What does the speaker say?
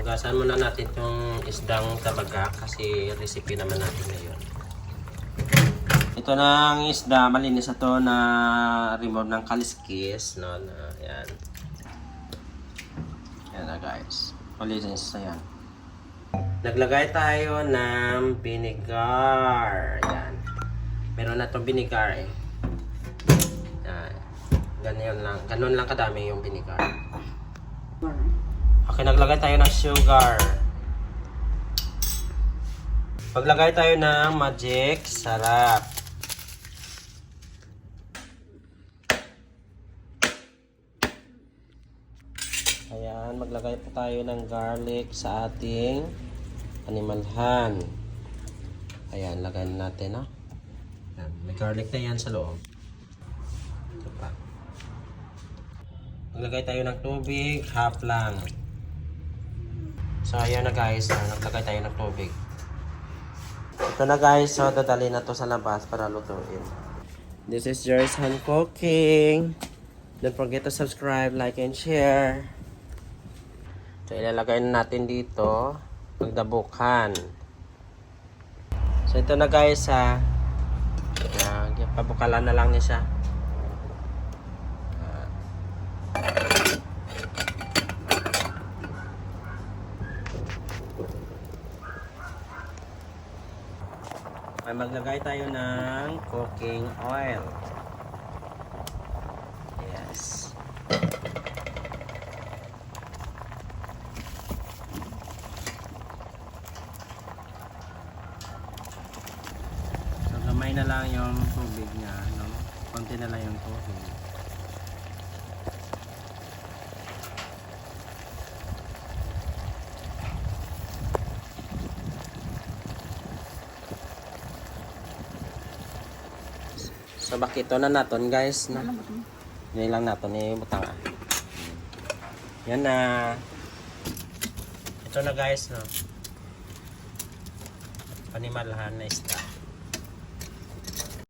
Hugasan muna natin yung isdang tabaga kasi recipe naman natin ngayon. Ito ang isda, malinis na to na remove ng kaliskis. No, na, yan. Yan na guys. Malinis na yan. Naglagay tayo ng vinegar. Yan. Meron na to vinegar eh. Yan. Ganyan lang. Ganun lang kadami yung vinegar. Okay, naglagay tayo ng sugar. Paglagay tayo ng magic sarap. Ayan, maglagay po tayo ng garlic sa ating animalhan. Ayan, lagay na natin, no? Ayan, may garlic na yan sa loob. Ito pa. Maglagay tayo ng tubig, half lang. So, ayan na guys, ah, naglagay tayo ng tubig. Ito na guys, so dadali na to sa labas para lutuin. This is Jerry's Hand Cooking. Don't forget to subscribe, like, and share. So, ilalagay na natin dito. Magdabukan. So, ito na guys, ha. Uh, pabukalan na lang niya siya. Ay maglagay tayo ng cooking oil. Yes. So gamay na lang yung tubig niya, no? Konti na lang yung tubig. So bakito na naton guys, no? Yan lang naton ni butang ah. Yan na. Ito na guys, no. Panimalhan na isda.